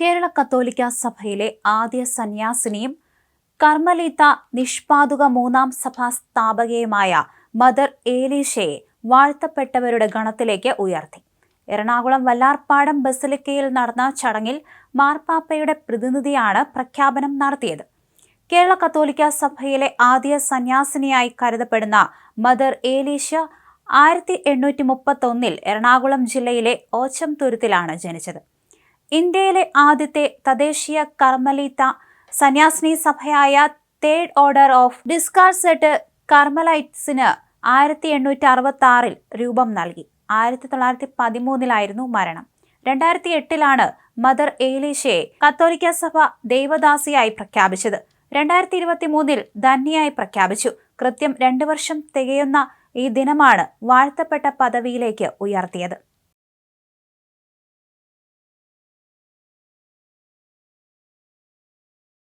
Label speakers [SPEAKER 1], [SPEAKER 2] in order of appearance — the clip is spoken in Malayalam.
[SPEAKER 1] കേരള കത്തോലിക്ക സഭയിലെ ആദ്യ സന്യാസിനിയും കർമ്മലീത്ത നിഷ്പാതുക മൂന്നാം സഭാ സ്ഥാപകയുമായ മദർ ഏലീഷയെ വാഴ്ത്തപ്പെട്ടവരുടെ ഗണത്തിലേക്ക് ഉയർത്തി. എറണാകുളം വല്ലാർപ്പാടം ബസലിക്കയിൽ നടന്ന ചടങ്ങിൽ മാർപ്പാപ്പയുടെ പ്രതിനിധിയാണ് പ്രഖ്യാപനം നടത്തിയത്. കേരള കത്തോലിക്ക സഭയിലെ ആദ്യ സന്യാസിനിയായി കരുതപ്പെടുന്ന മദർ ഏലീഷ ആയിരത്തി എണ്ണൂറ്റി മുപ്പത്തൊന്നിൽ എറണാകുളം ജില്ലയിലെ ഓച്ചംതുരുത്തിലാണ് ജനിച്ചത്. ഇന്ത്യയിലെ ആദ്യത്തെ തദ്ദേശീയ കർമ്മലീത്ത സന്യാസിനി സഭയായ തേർഡ് ഓർഡർ ഓഫ് ഡിസ്കാർസെറ്റ് കർമ്മലൈറ്റ്സിന് ആയിരത്തി എണ്ണൂറ്റി അറുപത്തി ആറിൽ രൂപം നൽകി. ആയിരത്തി തൊള്ളായിരത്തി പതിമൂന്നിലായിരുന്നു മരണം. രണ്ടായിരത്തി എട്ടിലാണ് മദർ ഏലീഷയെ കത്തോലിക്ക സഭ ദൈവദാസിയായി പ്രഖ്യാപിച്ചത്. രണ്ടായിരത്തി ഇരുപത്തി മൂന്നിൽ ധന്യയായി പ്രഖ്യാപിച്ചു. കൃത്യം രണ്ടു വർഷം തികയുന്ന ഈ ദിനമാണ് വാഴ്ത്തപ്പെട്ട പദവിയിലേക്ക് ഉയർത്തിയത്.